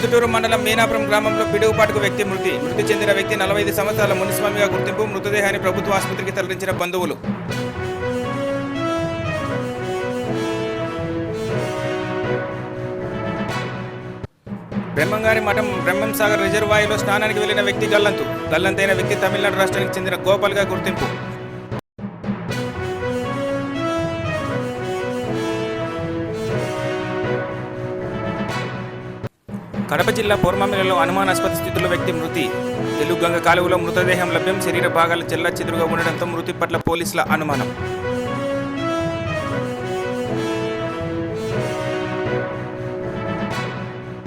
ప్రొద్దుటూరు మండలం మీనాపురం గ్రామంలో పిడుగుపాటుకు వ్యక్తి మృతి. మృతి చెందిన వ్యక్తి నలభై ఐదు సంవత్సరాల మునిస్వామిగా గుర్తింపు మృతదేహాన్ని ప్రభుత్వ ఆసుపత్రికి తరలించిన బంధువులు. బ్రహ్మంగారి మఠం బ్రహ్మం సాగర్ రిజర్వాయర్లో స్నానానికి వెళ్ళిన వ్యక్తి గల్లంతు. గల్లంతైన వ్యక్తి తమిళనాడు రాష్ట్రానికి చెందిన గోపాల్గా గుర్తింపు. కడప జిల్లా పూర్వమిలలో అనుమానాస్పద స్థితిలో వ్యక్తి మృతి. తెలుగుగంగ కాలువలో మృతదేహం లభ్యం. శరీర భాగాలు చెల్లా చెదురుగా ఉండడంతో మృతి పట్ల పోలీసుల అనుమానం.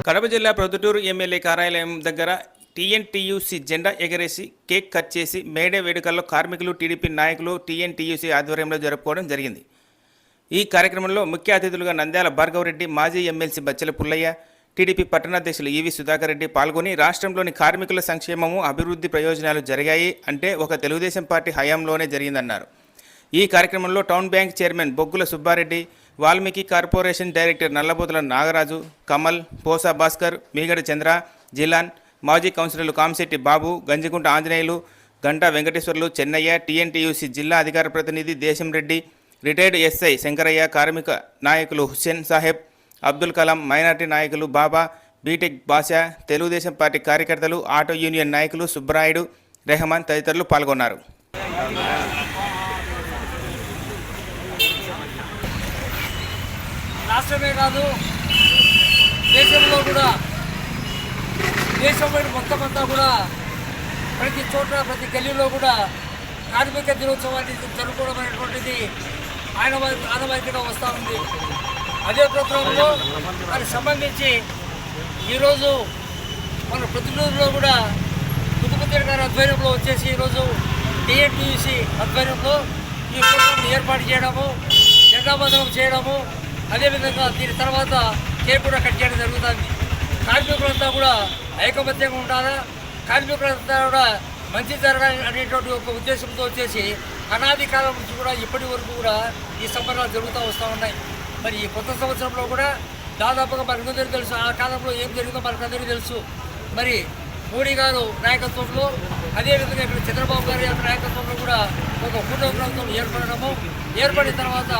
కడప జిల్లా ప్రొద్దుటూరు ఎమ్మెల్యే కార్యాలయం దగ్గర టీఎన్టీయూసీ జెండా ఎగరేసి కేక్ కట్ చేసి మేడే వేడుకల్లో కార్మికులు టీడీపీ నాయకులు టీఎన్టీయూసీ ఆధ్వర్యంలో జరుపుకోవడం జరిగింది. ఈ కార్యక్రమంలో ముఖ్య అతిథులుగా నంద్యాల భార్గవరెడ్డి మాజీ ఎమ్మెల్సీ బచ్చల పుల్లయ్య టీడీపీ పట్టణాధ్యక్షులు ఈవి సుధాకర్ రెడ్డి పాల్గొని రాష్ట్రంలోని కార్మికుల సంక్షేమము అభివృద్ధి ప్రయోజనాలు జరిగాయి అంటే ఒక తెలుగుదేశం పార్టీ హయాంలోనే జరిగిందన్నారు. ఈ కార్యక్రమంలో town bank chairman Boggula Subbareddy Valmiki corporation director Nallabothula Nagaraju Kamal Posa Bhaskar Meegada Chandra Jilan మాజీ కౌన్సిలర్లు కామిశెట్టి బాబు గంజికుంట ఆంజనేయులు గంటా వెంకటేశ్వర్లు చెన్నయ్య టీఎన్టీయూసీ జిల్లా అధికార ప్రతినిధి దేశం రెడ్డి రిటైర్డ్ ఎస్ఐ శంకరయ్య కార్మిక నాయకులు హుస్సేన్ సాహెబ్ అబ్దుల్ కలాం మైనార్టీ నాయకులు బాబా బీటెక్ బాషా తెలుగుదేశం పార్టీ కార్యకర్తలు ఆటో యూనియన్ నాయకులు సుబ్బరాయుడు రెహమాన్ తదితరులు పాల్గొన్నారు. రాష్ట్రమే కాదు దేశంలో కూడా దేశంలో మొత్తం అంతా కూడా ప్రతి చోట ప్రతి గల్లీలో కూడా కార్మిక దినోత్సవాన్ని జరుపుకోవడం అనేటువంటిది ఆయన ఆనవాయితీగా వస్తూ ఉంది. అదే ప్రోగ్రాంలో దానికి సంబంధించి ఈరోజు మన ప్రతినిధుల్లో కూడా ముఖ్యమంత్రి గారి ఆధ్వర్యంలో వచ్చేసి ఈరోజు టీఎన్టీసీ ఆధ్వర్యంలో ఈ ప్రోగ్రాంను ఏర్పాటు చేయడము జెండాబంధనం చేయడము అదేవిధంగా దీని తర్వాత కేక్ కూడా కట్ చేయడం జరుగుతుంది. కార్మికులంతా కూడా ఐకమత్యంగా ఉండాలా? కార్మికులంతా కూడా మంచి జరగాలి అనేటువంటి ఒక ఉద్దేశంతో వచ్చేసి అనాది కాలం నుంచి కూడా ఇప్పటి వరకు కూడా ఈ సంబరాలు జరుగుతూ వస్తూ ఉన్నాయి. మరి ఈ కొత్త సంవత్సరంలో కూడా దాదాపుగా మనకందరూ తెలుసు ఆ కాలంలో ఏం జరిగిందో మనకందరికీ తెలుసు. మరి మోడీ గారు నాయకత్వంలో అదేవిధంగా ఇక్కడ చంద్రబాబు గారి యొక్క నాయకత్వంలో కూడా ఒక కూటమి ప్రభుత్వం ఏర్పడడము ఏర్పడిన తర్వాత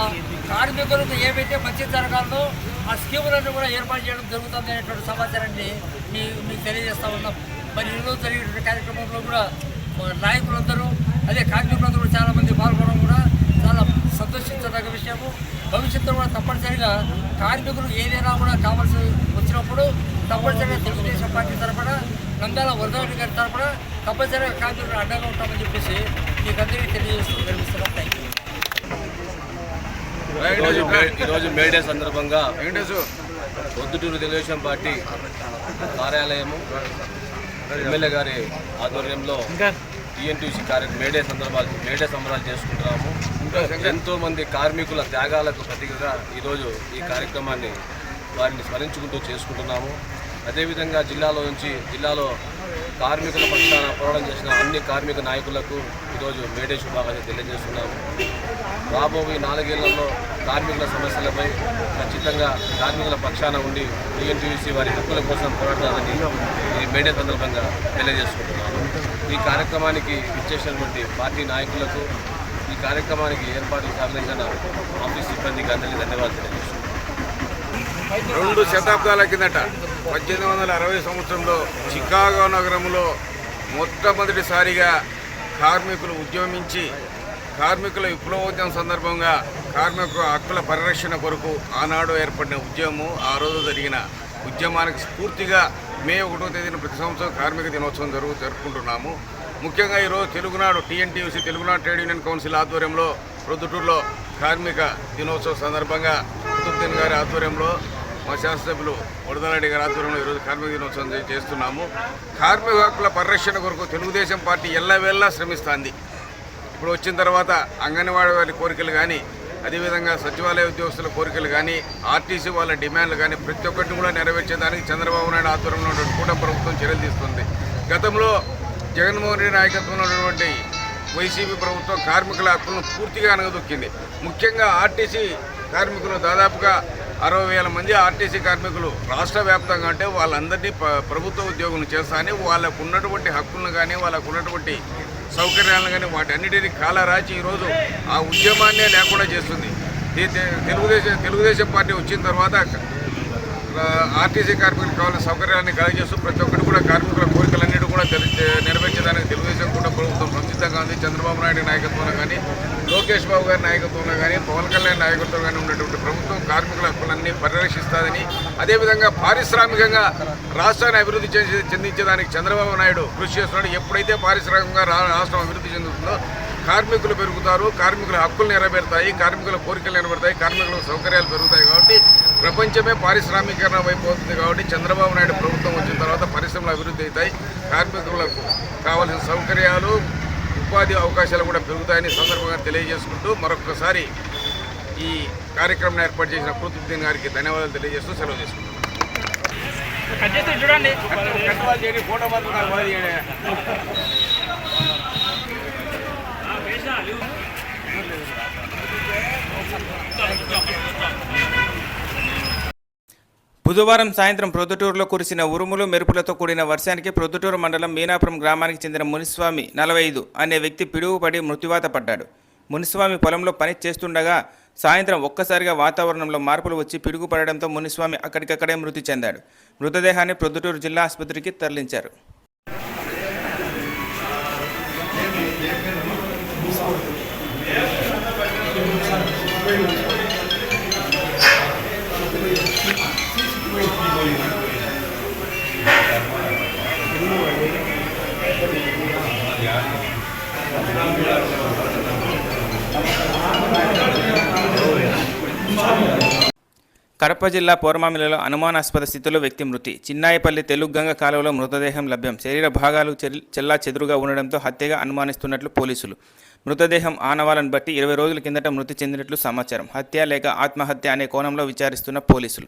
కార్మికులకు ఏవైతే మంచి జరగాలో ఆ స్కీములను కూడా ఏర్పాటు చేయడం జరుగుతుంది అనేటువంటి సమాచారాన్ని మీ మీకు తెలియజేస్తా ఉన్నాం. మరి ఈరోజు జరిగిన కార్యక్రమంలో కూడా నాయకులందరూ అదే కార్మికులందరూ కూడా చాలామంది పాల్గొనడం కూడా చాలా సంతోషించదగ్గ విషయము. భవిష్యత్తులో కూడా తప్పనిసరిగా కార్మికులు ఏదైనా కూడా కావాల్సి వచ్చినప్పుడు తప్పనిసరిగా తెలుగుదేశం పార్టీ తరఫున నందాల వరదరెడ్డి గారి తరఫున తప్పనిసరిగా కార్మికులు అండగా ఉంటామని చెప్పేసి మీకు అందరికీ తెలియజేస్తూ తెలియజేస్తున్నాం థ్యాంక్ యూ ఈరోజు మే- ఈరోజు మేడే సందర్భంగా పొద్దుటూరు తెలుగుదేశం పార్టీ కార్యాలయము ఎమ్మెల్యే గారి ఆధ్వర్యంలో టీఎన్టీసీ కార్య మేడే సందర్భాలు మేడే సంబరాలు చేసుకుంటున్నాము. ఎంతో మంది కార్మికుల త్యాగాలకు ప్రతీకగా ఈరోజు ఈ కార్యక్రమాన్ని వారిని స్మరించుకుంటూ చేసుకుంటున్నాము. అదేవిధంగా జిల్లాలో నుంచి జిల్లాలో కార్మికుల పక్షాన పోరాటం చేసిన అన్ని కార్మిక నాయకులకు ఈరోజు మేడే శుభాకాంక్షలు తెలియజేస్తున్నాము. రాబోయే నాలుగేళ్ళలో కార్మికుల సమస్యలపై ఖచ్చితంగా కార్మికుల పక్షాన ఉండి టీఎన్టీయూసీ వారి హక్కుల కోసం పోరాడతామని ఈ మేడే సందర్భంగా తెలియజేసుకుంటున్నాను ఈ కార్యక్రమానికి ఇచ్చేసినటువంటి పార్టీ నాయకులకు ఈ కార్యక్రమానికి ఏర్పాట్లు సహకరించిన ఆఫీస్ సిబ్బందికి అందరికీ ధన్యవాదాలు తెలియజేస్తున్నాను. రెండు శతాబ్దాల కిందట పద్దెనిమిది వందల అరవై సంవత్సరంలో చికాగో నగరంలో మొట్టమొదటిసారిగా కార్మికులు ఉద్యమించి కార్మికుల విప్లవోద్యమం సందర్భంగా కార్మికుల హక్కుల పరిరక్షణ కొరకు ఆనాడు ఏర్పడిన ఉద్యమం ఆ రోజు జరిగిన ఉద్యమానికి స్ఫూర్తిగా మే ఒకటో తేదీన ప్రతి సంవత్సరం కార్మిక దినోత్సవం జరుగు జరుపుకుంటున్నాము. ముఖ్యంగా ఈరోజు Telugunadu TNTUC Telugunadu trade union council ఆధ్వర్యంలో ప్రొద్దుటూరులో కార్మిక దినోత్సవం సందర్భంగా కుతుబ్దీన్ గారి ఆధ్వర్యంలో మా శాసనసభ్యులు వరదలాడి గారి ఆధ్వర్యంలో ఈరోజు కార్మిక దినోత్సవం చేస్తున్నాము. కార్మిక హక్కుల పరిరక్షణ కొరకు తెలుగుదేశం పార్టీ ఎల్లవేళలా శ్రమిస్తుంది. ఇప్పుడు వచ్చిన తర్వాత అంగన్వాడీ వారి కోరికలు కానీ అదేవిధంగా సచివాలయ ఉద్యోగస్తుల కోరికలు కానీ ఆర్టీసీ వాళ్ళ డిమాండ్లు కానీ ప్రతి ఒక్కటి కూడా నెరవేర్చేదానికి చంద్రబాబు నాయుడు ఆధ్వర్యంలో ఉన్నటువంటి కూటమి ప్రభుత్వం చర్యలు తీసుకుంది గతంలో జగన్మోహన్ రెడ్డి నాయకత్వంలో ఉన్నటువంటి వైసీపీ ప్రభుత్వం కార్మికుల హక్కులను పూర్తిగా అనగదొక్కింది. ముఖ్యంగా ఆర్టీసీ కార్మికులు దాదాపుగా అరవై వేల మంది ఆర్టీసీ కార్మికులు రాష్ట్ర వ్యాప్తంగా అంటే వాళ్ళందరినీ ప్రభుత్వ ఉద్యోగులు చేస్తా అని వాళ్ళకు ఉన్నటువంటి హక్కులను కానీ వాళ్ళకు ఉన్నటువంటి సౌకర్యాలను కానీ వాటన్నిటిని కాలరాచి ఈరోజు ఆ ఉద్యమాన్నే లేకుండా చేస్తుంది. తెలుగుదేశం తెలుగుదేశం పార్టీ వచ్చిన తర్వాత ఆర్టీసీ కార్మికులకు కావాల్సిన సౌకర్యాన్ని కలిగజేస్తూ ప్రతి ఒక్కరు కూడా కార్మికుల కోరికలన్నిటి కూడా తెలి- నెరవేర్చడానికి తెలుగుదేశం కూడా ప్రభుత్వం సంసిద్ధంగా ఉంది చంద్రబాబు నాయుడు నాయకత్వంలో కానీ లోకేష్ బాబు గారి నాయకత్వంలో కానీ పవన్ కళ్యాణ్ నాయకత్వంలో కానీ ఉన్నటువంటి ప్రభుత్వం కార్మికుల హక్కులన్నీ పరిరక్షిస్తుందని అదేవిధంగా పారిశ్రామికంగా రాష్ట్రాన్ని అభివృద్ధి చేసి చెందించడానికి చంద్రబాబు నాయుడు కృషి చేస్తున్నాడు. ఎప్పుడైతే పారిశ్రామికంగా రా- రాష్ట్రం అభివృద్ధి చెందుతుందో కార్మికులు పెరుగుతారు కార్మికుల హక్కులు నెరవేరుతాయి కార్మికుల కోరికలు నెరవేరుతాయి కార్మికుల సౌకర్యాలు పెరుగుతాయి కాబట్టి ప్రపంచమే పారిశ్రామీకరణ వైపు అవుతుంది కాబట్టి చంద్రబాబు నాయుడు ప్రభుత్వం వచ్చిన తర్వాత పరిశ్రమలు అభివృద్ధి అవుతాయి కార్మికులకు కావాల్సిన సౌకర్యాలు ఉపాధి అవకాశాలు కూడా పెరుగుతాయని ఈ సందర్భంగా తెలియజేసుకుంటూ మరొకసారి ఈ కార్యక్రమం ఏర్పాటు చేసిన కుతుద్దీన్ గారికి ధన్యవాదాలు తెలియజేస్తూ సెలవు చేసుకుంటున్నాను ఫోటో బుధవారం సాయంత్రం ప్రొద్దుటూరులో కురిసిన ఉరుములు మెరుపులతో కూడిన వర్షానికి ప్రొద్దుటూరు మండలం మీనాపురం గ్రామానికి చెందిన మునిస్వామి నలభై ఐదు అనే వ్యక్తి పిడుగుపడి మృత్యువాత పడ్డాడు. మునిస్వామి పొలంలో పని చేస్తుండగా సాయంత్రం ఒక్కసారిగా వాతావరణంలో మార్పులు వచ్చి పిడుగు పడడంతో మునిస్వామి అక్కడికక్కడే మృతి చెందాడు. మృతదేహాన్ని ప్రొద్దుటూరు జిల్లా ఆసుపత్రికి తరలించారు. కడప జిల్లా పోర్మామిలలో అనుమానాస్పద స్థితిలో వ్యక్తి మృతి. చిన్నాయపల్లి తెలుగుగంగ కాలువలో మృతదేహం లభ్యం. శరీర భాగాలు చెల్లా చెదురుగా ఉండడంతో హత్యగా అనుమానిస్తున్నట్లు పోలీసులు. మృతదేహం ఆనవాలను బట్టి ఇరవై రోజుల కిందట మృతి చెందినట్లు సమాచారం. హత్య లేక ఆత్మహత్య అనే కోణంలో విచారిస్తున్న పోలీసులు.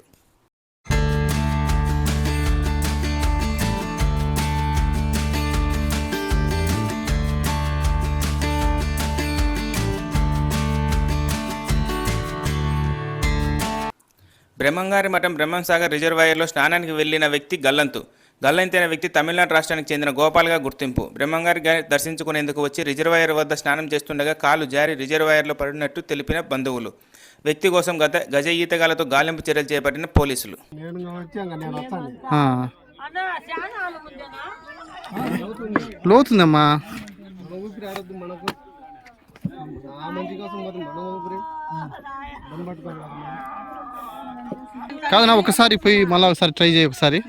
బ్రహ్మంగారి మఠం బ్రహ్మంసాగర్ రిజర్వాయర్లో స్నానానికి వెళ్ళిన వ్యక్తి గల్లంతు. గల్లంతైన వ్యక్తి తమిళనాడు రాష్ట్రానికి చెందిన గోపాల్గా గుర్తింపు. బ్రహ్మంగారి గారి దర్శించుకునేందుకు వచ్చి రిజర్వాయర్ వద్ద స్నానం చేస్తుండగా కాలు జారి రిజర్వాయర్లో పడినట్టు తెలిపిన బంధువులు. వ్యక్తి కోసం గత గజ ఈతగాలతో గాలింపు చర్యలు చేపట్టిన పోలీసులు. నేను వచ్చాక నేను వస్తాను ఆ. లోతుందమ్మా మనకు కాదన్నా ఒకసారి పోయి మళ్ళీ ఒకసారి ట్రై చేయి ఒకసారి.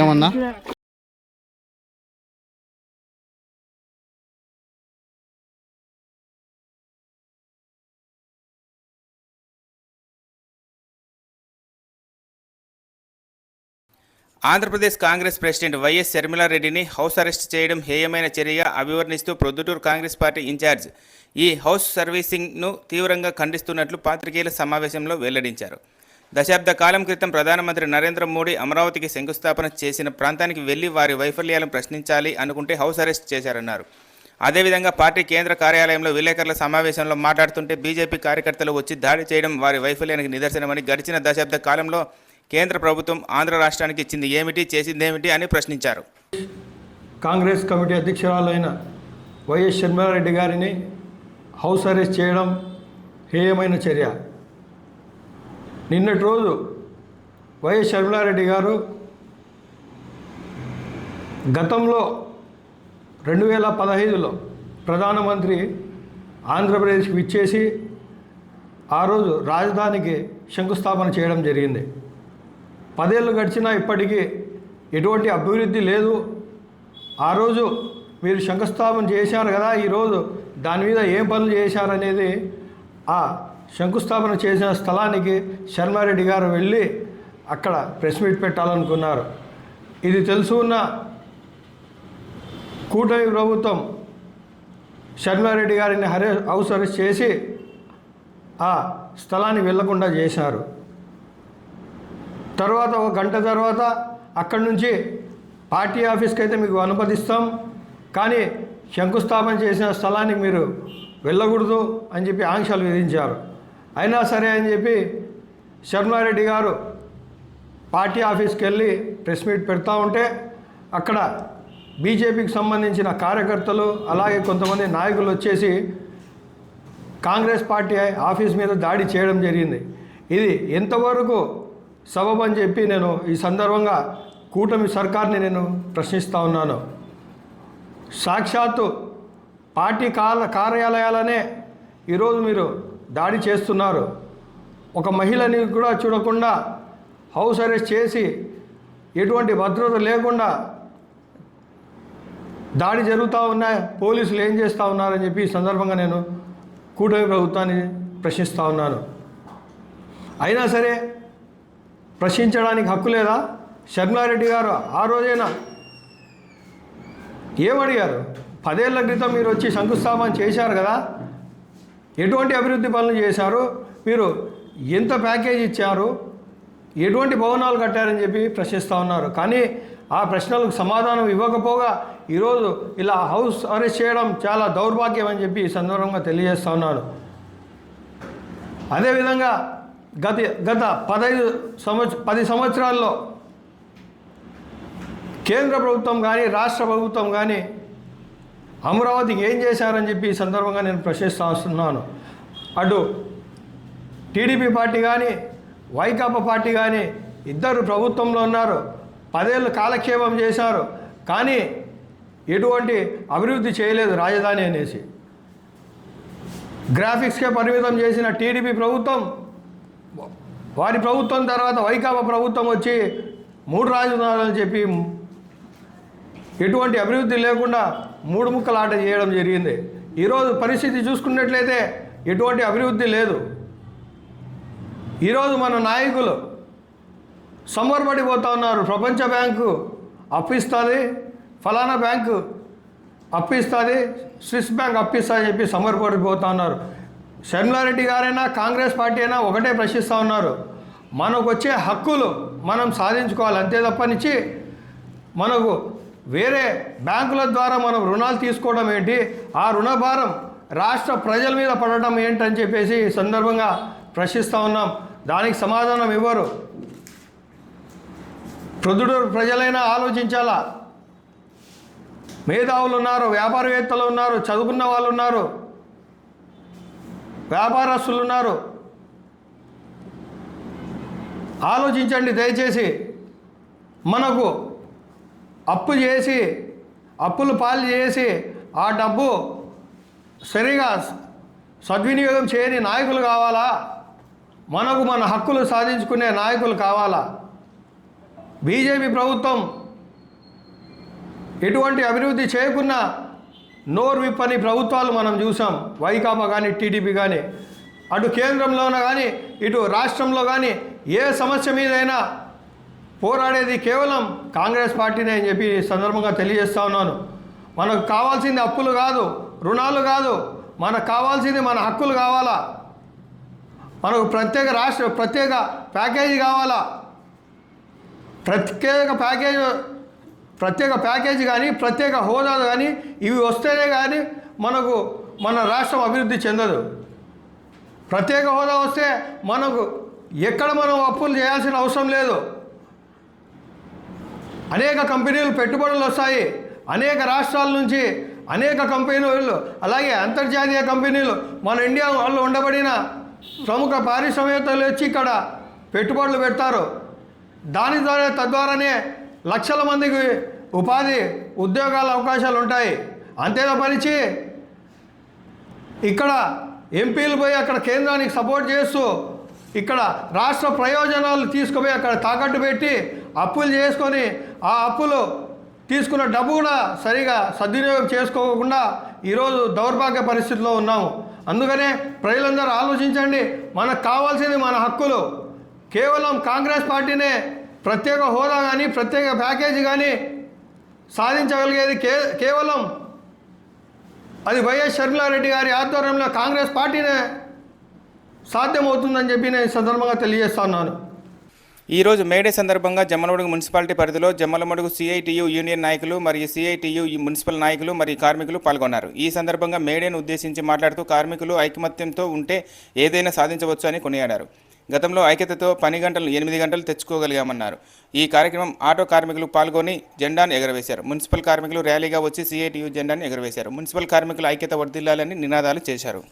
ఏమన్నా? ఆంధ్రప్రదేశ్ కాంగ్రెస్ ప్రెసిడెంట్ వైఎస్ శర్మిలారెడ్డిని హౌస్ అరెస్ట్ చేయడం హేయమైన చర్యగా అభివర్ణిస్తూ ప్రొద్దుటూరు కాంగ్రెస్ పార్టీ ఇన్ఛార్జ్ ఈ హౌస్ సర్వీసింగ్ను తీవ్రంగా ఖండిస్తున్నట్లు పాత్రికేయుల సమావేశంలో వెల్లడించారు. దశాబ్ద కాలం క్రితం ప్రధానమంత్రి నరేంద్ర మోడీ అమరావతికి శంకుస్థాపన చేసిన ప్రాంతానికి వెళ్ళి వారి వైఫల్యాలను ప్రశ్నించాలి అనుకుంటే హౌస్ అరెస్ట్ చేశారన్నారు. అదేవిధంగా పార్టీ కేంద్ర కార్యాలయంలో విలేకరుల సమావేశంలో మాట్లాడుతుంటే బీజేపీ కార్యకర్తలు వచ్చి దాడి చేయడం వారి వైఫల్యానికి నిదర్శనమని గడిచిన దశాబ్ద కాలంలో కేంద్ర ప్రభుత్వం ఆంధ్ర రాష్ట్రానికి ఇచ్చింది ఏమిటి చేసిందేమిటి అని ప్రశ్నించారు. కాంగ్రెస్ కమిటీ అధ్యక్షురాలైన వైఎస్ షర్మిలారెడ్డి గారిని హౌస్ అరెస్ట్ చేయడం హేయమైన చర్య. నిన్నటి రోజు వైఎస్ షర్మిలారెడ్డి గారు గతంలో రెండు వేల పదహైదులో ప్రధానమంత్రి ఆంధ్రప్రదేశ్కి విచ్చేసి ఆ రోజు రాజధానికి శంకుస్థాపన చేయడం జరిగింది. పదేళ్ళు గడిచినా ఇప్పటికీ ఎటువంటి అభివృద్ధి లేదు. ఆ రోజు మీరు శంకుస్థాపన చేశారు కదా ఈరోజు దాని మీద ఏం పనులు చేశారనేది ఆ శంకుస్థాపన చేసిన స్థలానికి శర్మారెడ్డి గారు వెళ్ళి అక్కడ ప్రెస్ మీట్ పెట్టాలనుకున్నారు. ఇది తెలుసు ఉన్న కూటమి ప్రభుత్వం శర్మారెడ్డి గారిని హరే హౌస్ అరెస్ట్ చేసి ఆ స్థలాన్ని వెళ్ళకుండా చేశారు. తర్వాత ఒక గంట తర్వాత అక్కడి నుంచి పార్టీ ఆఫీస్కి అయితే మీకు అనుమతిస్తాం కానీ శంకుస్థాపన చేసిన స్థలానికి మీరు వెళ్ళకూడదు అని చెప్పి ఆంక్షలు విధించారు. అయినా సరే అని చెప్పి శర్మారెడ్డి గారు పార్టీ ఆఫీస్కి వెళ్ళి ప్రెస్ మీట్ పెడతా ఉంటే అక్కడ బీజేపీకి సంబంధించిన కార్యకర్తలు అలాగే కొంతమంది నాయకులు వచ్చేసి కాంగ్రెస్ పార్టీ ఆఫీస్ మీద దాడి చేయడం జరిగింది. ఇది ఎంతవరకు సబబ్ అని చెప్పి నేను ఈ సందర్భంగా కూటమి సర్కార్ని నేను ప్రశ్నిస్తూ ఉన్నాను. సాక్షాత్తు పార్టీ కాల కార్యాలయాలనే ఈరోజు మీరు దాడి చేస్తున్నారు. ఒక మహిళని కూడా చూడకుండా హౌస్ అరెస్ట్ చేసి ఎటువంటి భద్రత లేకుండా దాడి జరుగుతూ ఉన్నాయి పోలీసులు ఏం చేస్తూ ఉన్నారని చెప్పి ఈ సందర్భంగా నేను కూటమి ప్రభుత్వాన్ని ప్రశ్నిస్తూ ఉన్నాను. అయినా సరే ప్రశ్నించడానికి హక్కు లేదా? శర్మారెడ్డి గారు ఆ రోజైనా? ఏమడిగారు? పదేళ్ళ క్రితం మీరు వచ్చి శంకుస్థాపన చేశారు కదా? ఎటువంటి అభివృద్ధి పనులు చేశారు? మీరు ఎంత ప్యాకేజ్ ఇచ్చారు? ఎటువంటి భవనాలు కట్టారని చెప్పి ప్రశ్నిస్తూ ఉన్నారు. కానీ ఆ ప్రశ్నలకు సమాధానం ఇవ్వకపోగా ఈరోజు ఇలా హౌస్ అరెస్ట్ చేయడం చాలా దౌర్భాగ్యం అని చెప్పి ఈ సందర్భంగా తెలియజేస్తూ ఉన్నారు. అదేవిధంగా గత గత పదహైదు సంవత్స పది సంవత్సరాల్లో కేంద్ర ప్రభుత్వం కానీ రాష్ట్ర ప్రభుత్వం కానీ అమరావతికి ఏం చేశారని చెప్పి ఈ సందర్భంగా నేను ప్రశ్నిస్తూ అటు టీడీపీ పార్టీ కానీ వైకాపా పార్టీ కానీ ఇద్దరు ప్రభుత్వంలో ఉన్నారు. పదేళ్ళు కాలక్షేపం చేశారు. కానీ ఎటువంటి అభివృద్ధి చేయలేదు రాజధాని అనేసి. గ్రాఫిక్స్కే పరిమితం చేసిన టీడీపీ ప్రభుత్వం వారి ప్రభుత్వం తర్వాత వైకాపా ప్రభుత్వం వచ్చి మూడు రాజధానులు చెప్పి ఎటువంటి అభివృద్ధి లేకుండా మూడు ముక్కలాట చేయడం జరిగింది. ఈరోజు పరిస్థితి చూసుకున్నట్లయితే ఎటువంటి అభివృద్ధి లేదు. ఈరోజు మన నాయకులు సంబరపడిపోతూ ఉన్నారు. ప్రపంచ బ్యాంకు అప్పిస్తుంది ఫలానా బ్యాంకు అప్పిస్తుంది స్విస్ బ్యాంక్ అప్పిస్తుంది చెప్పి సమర్పడిపోతా ఉన్నారు. షర్మిలారెడ్డి గారైనా కాంగ్రెస్ పార్టీ అయినా ఒకటే ప్రశ్నిస్తూ ఉన్నారు. మనకు వచ్చే హక్కులు మనం సాధించుకోవాలి. అంతే తప్పనిచ్చి మనకు వేరే బ్యాంకుల ద్వారా మనం రుణాలు తీసుకోవడం ఏంటి? ఆ రుణభారం రాష్ట్ర ప్రజల మీద పడటం ఏంటని చెప్పేసి ఈ సందర్భంగా ప్రశ్నిస్తూ ఉన్నాం. దానికి సమాధానం ఇవ్వరు. ప్రొద్దుటూరు ప్రజలైనా ఆలోచించాలా? మేధావులు ఉన్నారు వ్యాపారవేత్తలు ఉన్నారు చదువుకున్న వాళ్ళు ఉన్నారు వ్యాపారస్తులు ఉన్నారు. ఆలోచించండి దయచేసి. మనకు అప్పు చేసి అప్పులు పాలు చేసి ఆ డబ్బు సరిగా సద్వినియోగం చేయని నాయకులు కావాలా? మనకు మన హక్కులు సాధించుకునే నాయకులు కావాలా? బీజేపీ ప్రభుత్వం ఎటువంటి అభివృద్ధి చేయకున్నా నోరు విప్పని ప్రభుత్వాలు మనం చూసాం. వైకాపా కానీ టీడీపీ కానీ అటు కేంద్రంలోన కానీ ఇటు రాష్ట్రంలో కానీ ఏ సమస్య మీదైనా పోరాడేది కేవలం కాంగ్రెస్ పార్టీనే అని చెప్పి సందర్భంగా తెలియజేస్తా ఉన్నాను. మనకు కావాల్సింది అప్పులు కాదు రుణాలు కాదు మనకు కావాల్సింది మన హక్కులు కావాలా? మనకు ప్రత్యేక రాష్ట్ర ప్రత్యేక ప్యాకేజీ కావాలా? ప్రత్యేక ప్యాకేజ్ ప్రత్యేక ప్యాకేజీ కానీ ప్రత్యేక హోదా కానీ ఇవి వస్తేనే కానీ మనకు మన రాష్ట్రం అభివృద్ధి చెందదు. ప్రత్యేక హోదా వస్తే మనకు ఎక్కడ మనం అప్పులు చేయాల్సిన అవసరం లేదు. అనేక కంపెనీలు పెట్టుబడులు వస్తాయి. అనేక రాష్ట్రాల నుంచి అనేక కంపెనీలు అలాగే అంతర్జాతీయ కంపెనీలు మన ఇండియా వాళ్ళు ఉండబడిన ప్రముఖ పారిశ్రామికవేత్తలు వచ్చి ఇక్కడ పెట్టుబడులు పెడతారు. దాని ద్వారా తద్వారానే లక్షల మందికి ఉపాధి ఉద్యోగాల అవకాశాలు ఉంటాయి. అంతే తప్పనిచ్చి ఇక్కడ ఎంపీలు పోయి అక్కడ కేంద్రానికి సపోర్ట్ చేస్తూ ఇక్కడ రాష్ట్ర ప్రయోజనాలు తీసుకుపోయి అక్కడ తాకట్టు పెట్టి అప్పులు చేసుకొని ఆ అప్పులు తీసుకున్న డబ్బు కూడా సరిగా సద్వినియోగం చేసుకోకుండా ఈరోజు దౌర్భాగ్య పరిస్థితిలో ఉన్నాము. అందుకనే ప్రజలందరూ ఆలోచించండి. మనకు కావాల్సింది మన హక్కులు. కేవలం కాంగ్రెస్ పార్టీనే ప్రత్యేక హోదా కానీ ప్రత్యేక ప్యాకేజీ కానీ సాధించగలిగేది కే కేవలం అది వైఎస్ షర్మిలారెడ్డి గారి ఆధ్వర్యంలో కాంగ్రెస్ పార్టీనే సాధ్యమవుతుందని చెప్పి నేను సందర్భంగా తెలియజేస్తున్నాను ఈరోజు మేడే సందర్భంగా జమ్మలమడుగు మున్సిపాలిటీ పరిధిలో జమ్మలమడుగు సిఐటియు యూనియన్ నాయకులు మరియు సిఐటియు మున్సిపల్ నాయకులు మరియు కార్మికులు పాల్గొన్నారు. ఈ సందర్భంగా మేడేను ఉద్దేశించి మాట్లాడుతూ కార్మికులు ఐకమత్యంతో ఉంటే ఏదైనా సాధించవచ్చు అని కొనియాడారు. గతంలో ఐక్యతతో పని గంటలు ఎనిమిది గంటలు తెచ్చుకోగలిగామన్నారు. ఈ కార్యక్రమం ఆటో కార్మికులు పాల్గొని జెండాను ఎగరవేశారు. మున్సిపల్ కార్మికులు ర్యాలీగా వచ్చి సిఐటియు జెండాను ఎగరవేశారు. మున్సిపల్ కార్మికుల ఐక్యత వర్దిల్లాలని నినాదాలు చేశారు.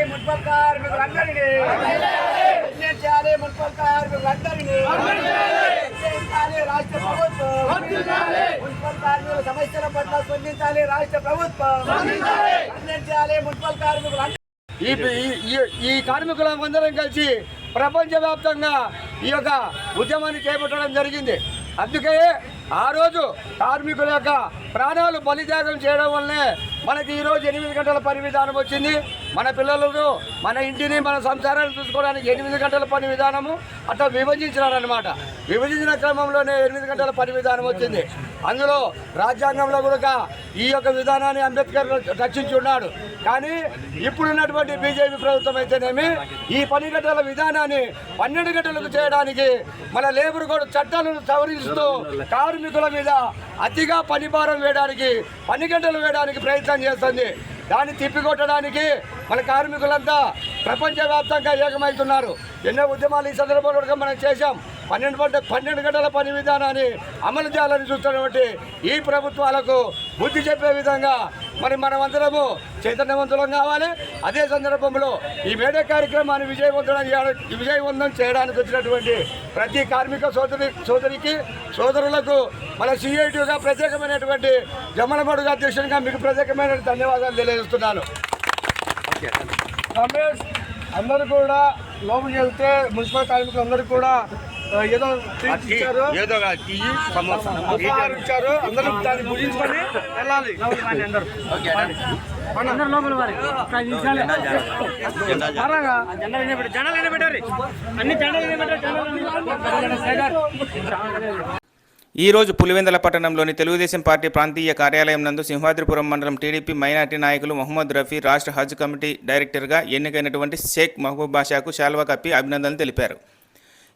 అందించాలి మున్సిపల్ కార్మికులందరినీ. అందించాలి మున్సిపల్ కార్మికులందరినీ. అందించాలి రాష్ట్ర ప్రభుత్వం. మున్సిపల్ కార్మికుల సమస్యల పట్ల స్పందించాలి రాష్ట్ర ప్రభుత్వం. అందించాలి మున్సిపల్ కార్మికులు ఈ ఈ- ఈ కార్మికులందరం కలిసి ప్రపంచవ్యాప్తంగా ఈ యొక్క ఉద్యమాన్ని చేపట్టడం జరిగింది. అందుకే ఆ రోజు కార్మికుల యొక్క ప్రాణాలు బలిత్యాగం చేయడం వల్లనే మనకి ఈరోజు ఎనిమిది గంటల పని విధానం వచ్చింది. మన పిల్లలను మన ఇంటిని మన సంసారాన్ని చూసుకోవడానికి ఎనిమిది గంటల పని విధానము అట్లా విభజించినారనమాట విభజించిన క్రమంలోనే ఎనిమిది గంటల పని విధానం వచ్చింది. అందులో రాజ్యాంగంలో కూడా ఈ యొక్క విధానాన్ని అంబేద్కర్ రక్షించి ఉన్నాడు కానీ ఇప్పుడున్నటువంటి బీజేపీ ప్రభుత్వం అయితేనేమి ఈ పని గంటల విధానాన్ని పన్నెండు గంటలకు చేయడానికి మన లేబర్ కోడ్ చట్టాలను సవరిస్తూ కార్మికుల మీద అతిగా పని భారం వేయడానికి పని గంటలు వేయడానికి ప్రయత్నం చేస్తుంది. దాన్ని తిప్పికొట్టడానికి మన కార్మికులంతా ప్రపంచవ్యాప్తంగా ఏకమవుతున్నారు. ఎన్నో ఉద్యమాలు ఈ సందర్భంలో మనం చేశాం. పన్నెండు గంట పన్నెండు గంటల పని విధానాన్ని అమలు చేయాలని చూస్తున్నటువంటి ఈ ప్రభుత్వాలకు బుద్ధి చెప్పే విధంగా మరి మనమందరము చైతన్యవంతులం కావాలి. అదే సందర్భంలో ఈ మేడే కార్యక్రమాన్ని విజయవంతం విజయవంతం చేయడానికి వచ్చినటువంటి ప్రతి కార్మిక సోదరి సోదరికి సోదరులకు మన సిఐటిగా ప్రత్యేకమైనటువంటి జమ్మలమడుగు అధ్యక్షునిగా మీకు ప్రత్యేకమైన ధన్యవాదాలు తెలియజేస్తున్నాను. రమేష్ అందరూ కూడా లోపలికి వెళ్తే మున్సిపల్ కార్మికులు అందరూ కూడా ఏదో ఇచ్చారు. ఇచ్చారు. అందరూ దాన్ని భుజించుకొని వెళ్ళాలి. అందరూ. లోపల వారి. జెండాలు నిలబెట్టారు అన్ని జెండాలు నిలబెట్టారు ఈరోజు పులివెందల పట్టణంలోని తెలుగుదేశం పార్టీ ప్రాంతీయ కార్యాలయం నందు సింహాద్రిపురం మండలం టీడీపీ మైనార్టీ నాయకులు మొహమ్మద్ రఫీ రాష్ట్ర హజ్ కమిటీ డైరెక్టర్గా ఎన్నికైనటువంటి షేక్ మహబూబ్ బాషాకు శాల్వా కప్పి అభినందనలు తెలిపారు.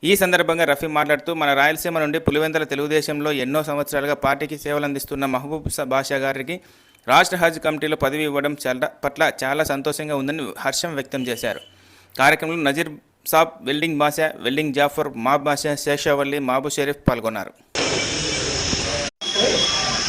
ఈ సందర్భంగా రఫీ మాట్లాడుతూ మన రాయలసీమ నుండి పులివెందల తెలుగుదేశంలో ఎన్నో సంవత్సరాలుగా పార్టీకి సేవలు అందిస్తున్న మహబూబ్ బాషా గారికి రాష్ట్ర హజ్ కమిటీలో పదవి ఇవ్వడం చాలా పట్ల చాలా సంతోషంగా ఉందని హర్షం వ్యక్తం చేశారు. కార్యక్రమంలో నజీర్ సాబ్ వెల్డింగ్ బాషా వెల్డింగ్ జాఫర్ మాబ్ బాషా శేషావల్లి మాబు షరీఫ్ పాల్గొన్నారు.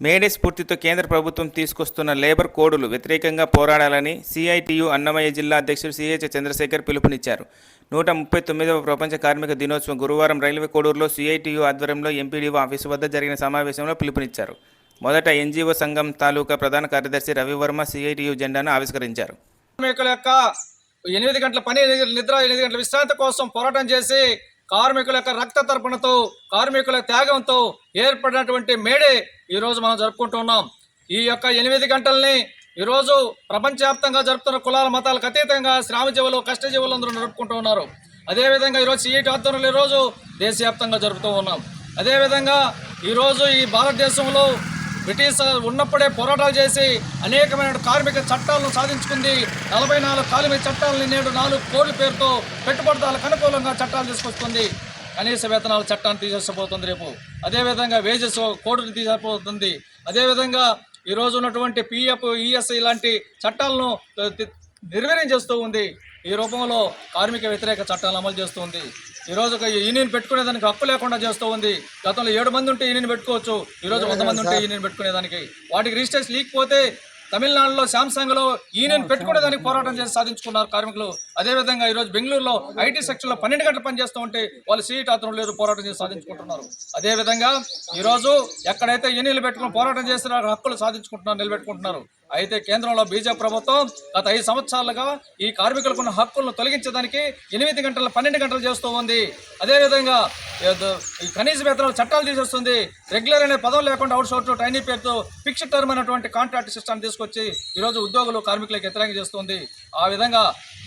మేడే స్ఫూర్తితో కేంద్ర ప్రభుత్వం తీసుకొస్తున్న లేబర్ కోడులు వ్యతిరేకంగా పోరాడాలని సిఐటియు అన్నమయ్య జిల్లా అధ్యక్షుడు సిహెచ్ చంద్రశేఖర్ పిలుపునిచ్చారు. నూట ముప్పై తొమ్మిదవ ప్రపంచ కార్మిక దినోత్సవం గురువారం రైల్వే కోడూరులో సిఐటియు ఆధ్వర్యంలో ఎంపీడీఓ ఆఫీసు వద్ద జరిగిన సమావేశంలో పిలుపునిచ్చారు. మొదట ఎన్జీఓ సంఘం తాలూకా ప్రధాన కార్యదర్శి రవివర్మ సిఐటియు జెండాను ఆవిష్కరించారు. యొక్క ఎనిమిది గంటల పని నిద్ర ఎనిమిది గంటల విశ్రాంతి కోసం పోరాటం చేసి కార్మికుల యొక్క రక్త తర్పణతో కార్మికుల త్యాగంతో ఏర్పడినటువంటి మేడే ఈరోజు మనం జరుపుకుంటున్నాం ఈ యొక్క ఎనిమిది గంటల్ని ఈరోజు ప్రపంచవ్యాప్తంగా జరుపుతున్న కులాల మతాలకు అతీతంగా శ్రామజీవులు కష్టజీవులు అందరూ జరుపుకుంటూ ఉన్నారు. అదేవిధంగా ఈరోజు సిఐటి ఆధ్వర్యంలో ఈరోజు దేశవ్యాప్తంగా జరుపుతూ ఉన్నాం. అదేవిధంగా ఈరోజు ఈ భారతదేశంలో బ్రిటిష్ ఉన్నప్పుడే పోరాటాలు చేసి అనేకమైన కార్మిక చట్టాలను సాధించుకుంది. నలభై నాలుగు కార్మిక చట్టాలని నేడు నాలుగు కోడ్ల పేరుతో పెట్టుబడిదారులకు అనుకూలంగా చట్టాలు తీసుకొస్తుంది కనీస వేతనాల చట్టాన్ని తీసేసబోతుంది రేపు. అదేవిధంగా వేజెస్ కోడ్ని తీసేపోతుంది అదేవిధంగా ఈరోజు ఉన్నటువంటి పిఎఫ్ ఈఎస్ఐ లాంటి చట్టాలను నిర్వీర్యం చేస్తూ ఉంది. ఈ రూపంలో కార్మిక వ్యతిరేక చట్టాలను అమలు చేస్తూ ఈరోజు ఈ ఒక యూనియన్ పెట్టుకునేదానికి హక్కు లేకుండా చేస్తూ ఉంది. గతంలో ఏడు మంది ఉంటే యూనియన్ పెట్టుకోవచ్చు. ఈరోజు వంద మంది ఉంటే యూనియన్ పెట్టుకునేదానికి. వాటికి రిజిస్ట్రేషన్ పోతే తమిళనాడులో శాంసంగ్లో యూనియన్ పెట్టుకునేదానికి పోరాటం చేసి సాధించుకున్నారు కార్మికులు. అదేవిధంగా ఈరోజు బెంగళూరులో ఐటీ సెక్షన్లో పన్నెండు గంటలు పనిచేస్తూ ఉంటే వాళ్ళు సీట్ అతను లేదు పోరాటం చేసి సాధించుకుంటున్నారు. అదేవిధంగా ఈరోజు ఎక్కడైతే యూనియన్లు పెట్టుకుని పోరాటం చేస్తున్నారో హక్కులు సాధించుకుంటున్నారు నిలబెట్టుకుంటున్నారు. అయితే కేంద్రంలో బీజేపీ ప్రభుత్వం గత ఐదు సంవత్సరాలుగా ఈ కార్మికులకు ఉన్న హక్కులను తొలగించడానికి ఎనిమిది గంటల పన్నెండు గంటలు చేస్తూ ఉంది. అదేవిధంగా కనీస వేతనాలు చట్టాలు తీసేస్తుంది. రెగ్యులర్ అనే పదం లేకుండా అవుట్ సోర్స్ ట్రైనీ పేరుతో ఫిక్స్డ్ టర్మ్ అనేటువంటి కాంట్రాక్ట్ సిస్టమ్ తీసుకొచ్చి ఈరోజు ఉద్యోగులు కార్మికులకు వ్యతిరేకం చేస్తుంది. ఆ విధంగా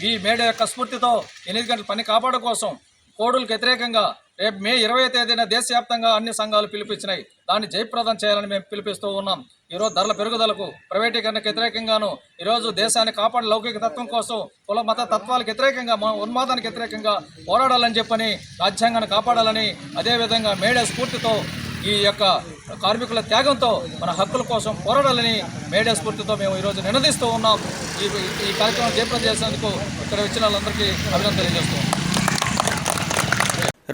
ఈ మేడ యొక్క స్ఫూర్తితో ఎనిమిది గంటల పని కాపాడ కోసం కోడులకు వ్యతిరేకంగా రేపు మే ఇరవై తేదీన దేశవ్యాప్తంగా అన్ని సంఘాలు పిలిపించినాయి దాన్ని జయప్రదం చేయాలని మేము పిలిపిస్తూ ఉన్నాం. ఈరోజు ధరల పెరుగుదలకు ప్రైవేటీకరణకు వ్యతిరేకంగాను ఈరోజు దేశాన్ని కాపాడే లౌకిక తత్వం కోసం కుల మత తత్వాలకు వ్యతిరేకంగా మా ఉన్మాదానికి వ్యతిరేకంగా పోరాడాలని చెప్పని రాజ్యాంగాన్ని కాపాడాలని అదేవిధంగా మేడే స్ఫూర్తితో ఈ యొక్క కార్మికుల త్యాగంతో మన హక్కుల కోసం పోరాడాలని మేడే స్ఫూర్తితో మేము ఈరోజు నినదిస్తూ ఉన్నాం. ఈ ఈ కార్యక్రమం జయప్రదం చేసినందుకు ఇక్కడ వచ్చిన వాళ్ళందరికీ అభినందన తెలియజేస్తున్నాం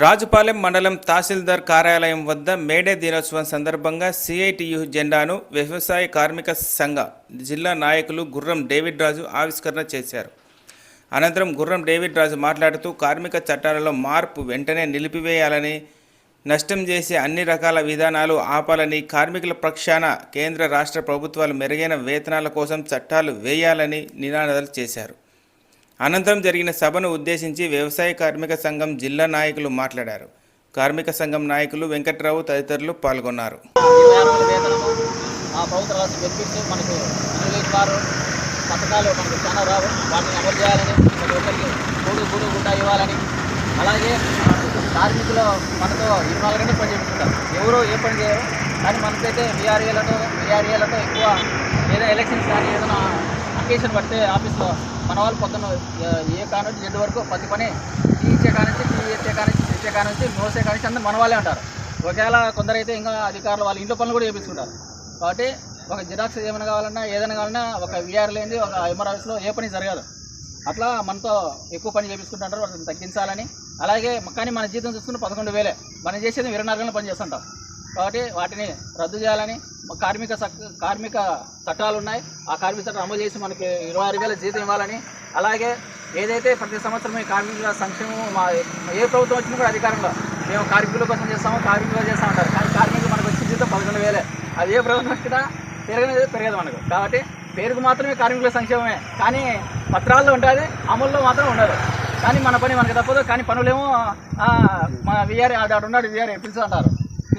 రాజుపాలెం మండలం తహసీల్దార్ కార్యాలయం వద్ద మేడే దినోత్సవం సందర్భంగా సిఐటియు జెండాను వ్యవసాయ కార్మిక సంఘ జిల్లా నాయకులు గుర్రం డేవిడ్ రాజు ఆవిష్కరణ చేశారు. అనంతరం గుర్రం డేవిడ్ రాజు మాట్లాడుతూ కార్మిక చట్టాలలో మార్పు వెంటనే నిలిపివేయాలని నష్టం చేసే అన్ని రకాల విధానాలు ఆపాలని కార్మికుల ప్రక్షాణ కేంద్ర రాష్ట్ర ప్రభుత్వాలు మెరుగైన వేతనాల కోసం చట్టాలు వేయాలని నినాదాలు చేశారు. అనంతరం జరిగిన సభను ఉద్దేశించి వ్యవసాయ కార్మిక సంఘం జిల్లా నాయకులు మాట్లాడారు. కార్మిక సంఘం నాయకులు వెంకట్రావు తదితరులు పాల్గొన్నారు. ఆ మనకు వారు పథకాలు మనకు చాలా రావు వాటిని అమలు చేయాలని ప్రతి ఒక్కరికి కూడు కూడు గుడ్డ ఇవ్వాలని అలాగే కార్మికుల మనతో ఇరవై నాలుగు గంటలు పని చేస్తుంటారు ఎవరు ఏ పని చేయరు. కానీ మనకైతే విఆర్ఏలతో విఆర్ఏలతో ఎక్కువ ఏదైనా ఎలక్షన్స్ కానీ ఏదైనా అకేషన్ పడితే ఆఫీస్లో మన వాళ్ళు పొద్దున్న ఏ- కానుంచి జెడ్ వరకు ప్రతి పని టీ ఇచ్చే కానుంచి టీ ఇచ్చే కానుంచి ఇచ్చే కానుంచి నోసే కానుంచి అందరూ మన వాళ్ళే ఉంటారు ఒకవేళ కొందరైతే ఇంకా అధికారులు వాళ్ళ ఇంట్లో పనులు కూడా చేయించుకుంటారు కాబట్టి ఒక జిరాక్స్ ఏమైనా కావాలన్నా ఏదైనా కావాలన్నా ఒక విఆర్ లేనిది ఒక ఎంఆర్ ఆఫీస్లో ఏ పని జరగదు. అట్లా మనతో ఎక్కువ పని చేయించుకుంటుంటారు వాళ్ళని తగ్గించాలని. అలాగే కానీ మన జీతం చూసుకుని పదకొండు వేలే. మనం చేసేది ఇరవై నాలుగు గంటలు పని చేస్తుంటాం. కాబట్టి వాటిని రద్దు చేయాలని కార్మిక కార్మిక చట్టాలు ఉన్నాయి ఆ కార్మిక చట్టం అమలు చేసి మనకి ఇరవై ఆరు వేల జీతం ఇవ్వాలని. అలాగే ఏదైతే ప్రతి సంవత్సరం ఈ కార్మికుల సంక్షేమం మా ఏ ప్రభుత్వం వచ్చినా కూడా అధికారంలో మేము కార్మికుల కోసం చేస్తాము కార్మికులు చేస్తూ ఉంటారు. కానీ కార్మికులు మనకు వచ్చిన జీతం పదకొండు వేలే. అది ఏ ప్రభుత్వం వచ్చినా పెరగనేది పెరగదు మనకు. కాబట్టి పేరుకు మాత్రమే కార్మికుల సంక్షేమమే. కానీ పత్రాల్లో ఉంటుంది అమల్లో మాత్రం ఉండదు. కానీ మన పని మనకి తప్పదు. కానీ పనులేమో మా మన విఆర్ ఆడ ఉన్నాడు విఆర్ పిలిచి అంటారు.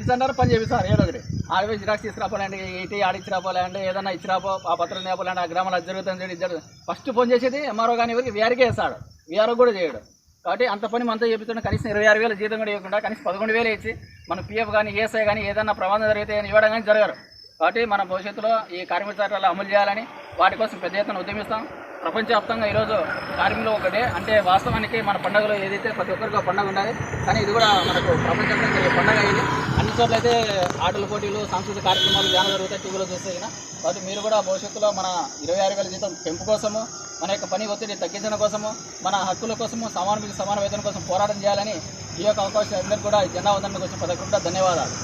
పిలిచి అంటారు పని చేపిస్తారు. ఏదో ఒకటి. ఆడవే జిరాక్స్ తీసుకురాపోలేండి ఏంటి ఆడ ఇచ్చిరాపోలేండి ఏదన్నా ఇచ్చిరాపో ఆ పత్రం నేపోలేండి ఆ గ్రామంలో జరుగుతుంది ఇద్దరు ఫస్ట్ ఫోన్ చేసేది ఎంఆర్ఓ కానీ ఎవరికి? వీఆర్కే వేస్తాడు విఆర్ఓ కూడా చేయడు. కాబట్టి అంత పని మనతో చేపిస్తుంటే కనీసం ఇరవై ఆరు వేల జీతం కూడా ఇవ్వకుండా కనీసం పదకొండు వేలు ఇచ్చి మన పిఎఫ్ కానీ ఏఎస్ఐ కానీ ఏదైనా ప్రమాదం జరిగితే ఇవ్వడం కానీ జరగరు. కాబట్టి మన భవిష్యత్తులో ఈ కార్మిక చట్టాలు అమలు చేయాలని వాటి కోసం పెద్ద ఎత్తున ఉద్యమిస్తాం. ప్రపంచవ్యాప్తంగా ఈరోజు కార్మికులు ఒకటే. అంటే వాస్తవానికి మన పండుగలో ఏదైతే ప్రతి ఒక్కరికి ఒక పండుగ ఉండాలి. కానీ ఇది కూడా మనకు ప్రపంచవ్యాప్తంగా జరిగే పండుగ ఇది. అన్ని చోట్ల అయితే ఆటల పోటీలు సాంస్కృతిక కార్యక్రమాలు ధ్యానం జరుగుతాయి టీవీలో చూస్తే కదా కాబట్టి మీరు కూడా భవిష్యత్తులో మన ఇరవై ఆరు వేల జీతం పెంపు కోసము మన యొక్క పని ఒత్తిడి తగ్గించడం కోసము మన హక్కుల కోసము సమాన సమాన వేతనం కోసం పోరాటం చేయాలని ఈ యొక్క అవకాశం అందరికీ కూడా ఈ జెండా వందనకు వచ్చిన ప్రతి కూడా ధన్యవాదాలు.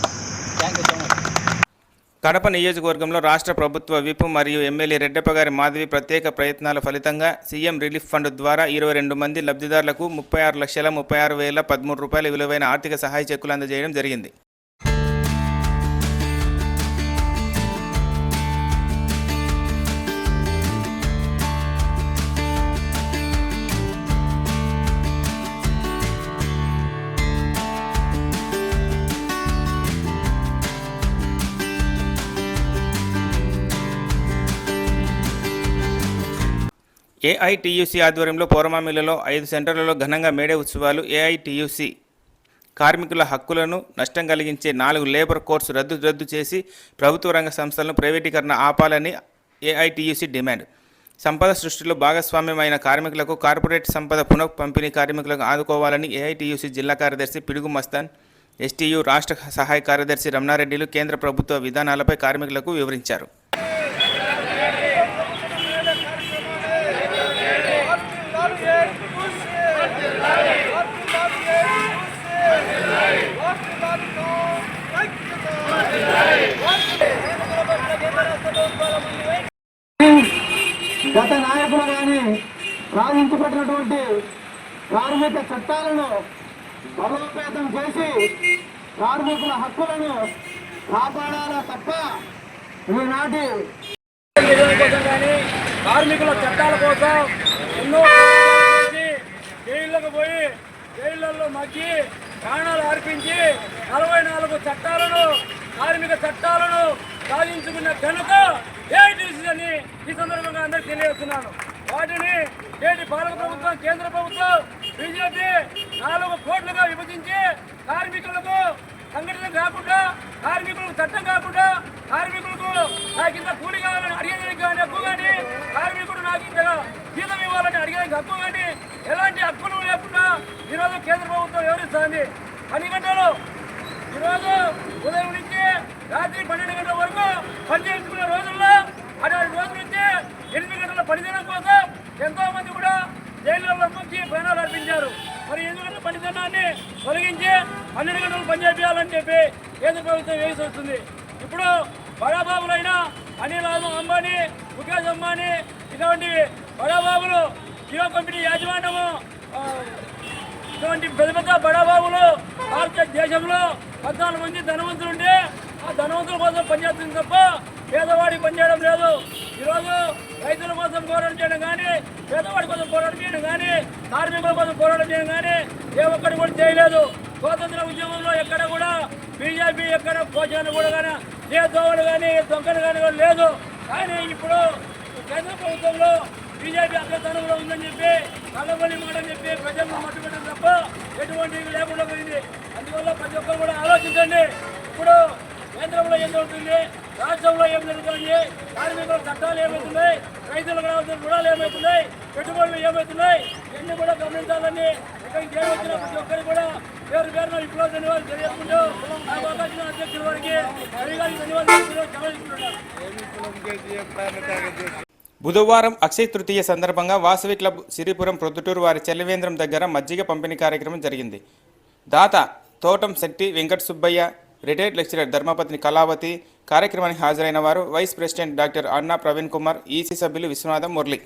Thank you so much Kadapa నియోజకవర్గంలో రాష్ట్ర ప్రభుత్వ విప్ మరియు ఎమ్మెల్యే రెడ్డప్ప గారి మాధవి ప్రత్యేక ప్రయత్నాల ఫలితంగా సీఎం రిలీఫ్ ఫండ్ ద్వారా ఇరవై రెండు మంది లబ్ధిదారులకు ముప్పై ఆరు లక్షల ముప్పై ఆరు వేల పదమూడు రూపాయల విలువైన ఆర్థిక సహాయ చెక్కులు అందజేయడం జరిగింది. ఏఐటియుసి ఆధ్వర్యంలో పౌరమామిలలో ఐదు సెంటర్లలో ఘనంగా మేడే ఉత్సవాలు ఏఐటియుసి. కార్మికుల హక్కులను నష్టం కలిగించే నాలుగు లేబర్ కోర్సు రద్దు రద్దు చేసి ప్రభుత్వ రంగ సంస్థలను ప్రైవేటీకరణ ఆపాలని ఏఐటియుసి డిమాండ్. సంపద సృష్టిలో భాగస్వామ్యమైన కార్మికులకు కార్పొరేట్ సంపద పునః పంపిణీ కార్మికులకు ఆదుకోవాలని ఏఐటియుసి జిల్లా కార్యదర్శి పిడుగు మస్తాన్ ఎస్టీయు రాష్ట్ర సహాయ కార్యదర్శి రమణారెడ్డిలు కేంద్ర ప్రభుత్వ విధానాలపై కార్మికులకు వివరించారు. ఉన్నటువంటి కార్మిక చట్టాలను బలోపేతం చేసి కార్మికుల హక్కులను కాపాడాలా తప్ప ఈనాటి కానీ కార్మికుల చట్టాల కోసం ఎన్నో జైళ్ళకు పోయి జైళ్ళల్లో మగ్గి ప్రాణాలు అర్పించి నలభై నాలుగు చట్టాలను కార్మిక చట్టాలను సాధించుకున్న ఘనత ఏఐటీసీ అని ఈ సందర్భంగా అందరికీ తెలియజేస్తున్నాను. వాటిని నేటి భారత ప్రభుత్వం కేంద్ర ప్రభుత్వం బీజేపీ నాలుగు కోట్లుగా విభజించి కార్మికులకు సంఘటన కాకుండా కార్మికులకు చట్టం కాకుండా కార్మికులకు నాకు ఇంత కూలి కావాలని అడిగేదానికి కానీ హక్కు కానీ కార్మికుడు నాకు ఇంత జీతం ఇవ్వాలని అడిగేదానికి హక్కు కానీ ఎలాంటి హక్కులు లేకుండా ఈరోజు కేంద్ర ప్రభుత్వం వివరిస్తుంది పని గంటలు. ఈరోజు ఉదయం నుంచి రాత్రి పన్నెండు గంటల వరకు పనిచేసుకునే రోజుల్లో అటువంటి రోజు నుంచి ఎనిమిది గంటల పనిదినం ఎంతోమంది ఎంతో మంది కూడా జైళ్ళలో నుంచి ప్రాణాలు అర్పించారు. మరి ఎందుకంటే పనితనాన్ని తొలగించి పన్నెండు గంటలు పని చెప్పి కేంద్ర ప్రభుత్వం వేసి వస్తుంది. ఇప్పుడు బడాబాబులైన అనిల్ అంబానీ ముఖేష్ అంబానీ ఇటువంటి బడాబాబులు జియో కంపెనీ యాజమాన్యము ఇటువంటి పెద్ద పెద్ద బడాబాబులు భారత దేశంలో పద్నాలుగు మంది ధనవంతులు ఉంటే ఆ ధనవంతుల కోసం పనిచేస్తుంది తప్ప పేదవాడికి పనిచేయడం లేదు. ఈరోజు రైతుల కోసం పోరాటం చేయడం కానీ పేదవాడి కోసం పోరాటం చేయడం కానీ కార్మికుల కోసం పోరాటం చేయడం కానీ ఏ ఒక్కటి కూడా చేయలేదు. స్వాతంత్ర ఉద్యమంలో ఎక్కడ కూడా బీజేపీ ఎక్కడ పోషణ కూడా కానీ ఏ దోవలు కానీ దొంగలు కానీ కూడా లేదు. కానీ ఇప్పుడు కేంద్ర ప్రభుత్వంలో బీజేపీ అగ్రస్థానంలో ఉందని చెప్పి కళ్ళబడి మాట చెప్పి ప్రజలను మట్టుబెట్టడం తప్ప ఎటువంటి లేకుండా పోయింది. అందువల్ల ప్రతి ఒక్కరు కూడా ఆలోచించండి. ఇప్పుడు కేంద్రంలో ఏం జరుగుతుంది? రాష్ట్రంలో ఏం జరుగుతుంది? కార్మికుల చట్టాలు ఏమవుతున్నాయి రైతులకు రావాల్సిన రుణాలు ఏమవుతున్నాయి పెట్టుబడులు ఏమవుతున్నాయి ఇవన్నీ కూడా గమనించాలని ఇక్కడికి ఏమవుతున్నా ప్రతి ఒక్కరు కూడా పేరు పేరున ఇప్పుడు ధన్యవాదాలు తెలియజేసుకుంటూ నాకు అవకాశం అధ్యక్షుల వారికి హరిగారికి ధన్యవాదాలు బుధవారం అక్షయ తృతీయ సందర్భంగా వాసవి క్లబ్ సిరిపురం ప్రొద్దుటూరు వారి చెల్లవేంద్రం దగ్గర మజ్జిగ పంపిణీ కార్యక్రమం జరిగింది. దాత తోటం శెట్టి వెంకట సుబ్బయ్య రిటైర్డ్ లెక్చరర్ ధర్మపత్ని కళావతి కార్యక్రమానికి హాజరైన వారు వైస్ ప్రెసిడెంట్ డాక్టర్ అన్నా ప్రవీణ్ కుమార్ ఈసీ సభ్యులు విశ్వనాథం మురళి.